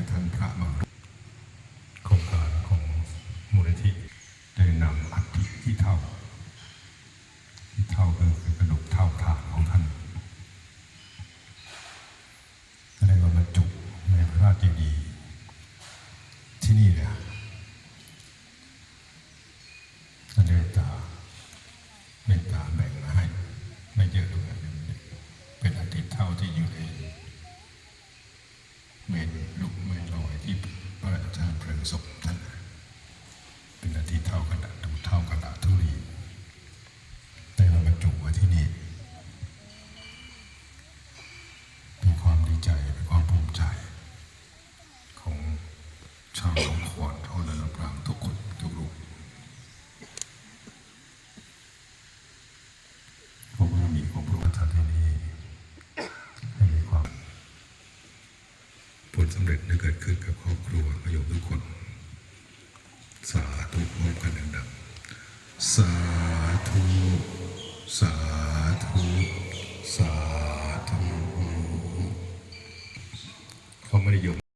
ไปทางพระมหา ศพท่านเป็นอาทิตเท่ากันดูเท่ากันทุรีแต่เราบรรจุไว้ที่นี่เป็ความดีใจเป็ความภูมิใจ ของชาวสงขรเขาและลำปางทุกคนทุกรูปพวกเรามีของพระองค์ท่ที่นี่ให้ความผลสำเร็จได้เกิดขึ้นกับครอบครัวประโยชน์ทุกคน สาธุ สาธุ สาธุเขาไม่ได้ยม